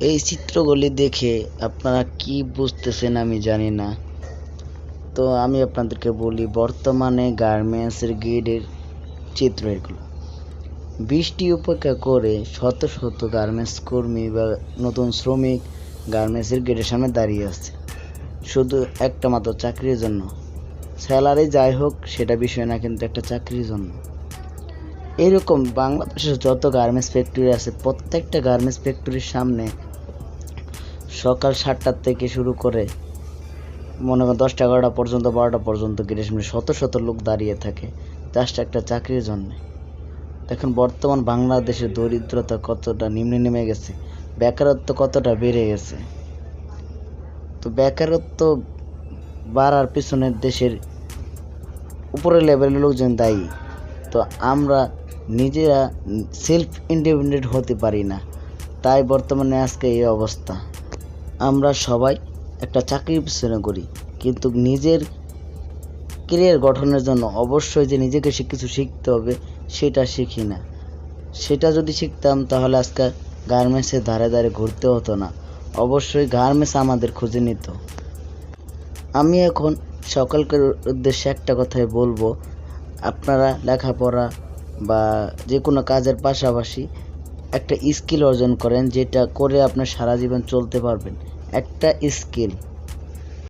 এই চিত্রগুলি দেখে আপনারা কি বুঝতেছেন আমি জানি না। তো আমি আপনাদেরকে বলি, বর্তমানে গার্মেন্টসের গেটের চিত্র এগুলো। বৃষ্টি উপেক্ষা করে শত শত গার্মেন্টস কর্মী বা নতুন শ্রমিক গার্মেন্টসের গেটের সামনে দাঁড়িয়ে আছে। শুধু একটা মাত্র চাকরির জন্য। স্যালারি যাই হোক, সেটা বিষয় না, কিন্তু একটা চাকরির জন্য। এরকম বাংলাদেশের যত গার্মেন্টস ফ্যাক্টরি আছে, প্রত্যেকটা গার্মেন্টস ফ্যাক্টরির সামনে সকাল সাতটার থেকে শুরু করে মনে করেন দশটা, এগারোটা পর্যন্ত, বারোটা পর্যন্ত গেটের সামনে শত শত লোক দাঁড়িয়ে থাকে জাস্ট একটা চাকরির জন্যে। দেখুন বর্তমান বাংলাদেশের দরিদ্রতা কতটা নিম্নে নেমে গেছে, বেকারত্ব কতটা বেড়ে গেছে, তো বেকারত্ব বাড়ার পিছনে দেশের উপরের লেভেলের লোকজন দায়ী, তো আমরা নিজেরা সেলফ ইন্ডিপেন্ডেন্ট হতে পারি না, তাই বর্তমানে আজকে এই অবস্থা। আমরা সবাই একটা চাকরির পিছনে করি কিন্তু নিজের কেরিয়ার গঠনের জন্য অবশ্যই যে নিজেকে কিছু শিখতে হবে, সেটা শিখি না। সেটা যদি শিখতাম, তাহলে আজকে গার্মেন্টসের ধারে ধারে ঘুরতে হতো না। অবশ্যই গার্মেন্টস আমাদের খুঁজে নিত। আমি এখন সকলকে উদ্দেশ্যে একটা কথাই বলব। আপনারা লেখাপড়া বা যে কোনো কাজের পাশাপাশি একটা স্কিল অর্জন করেন যেটা করে আপনার সারা জীবন চলতে পারবেন। একটা স্কিল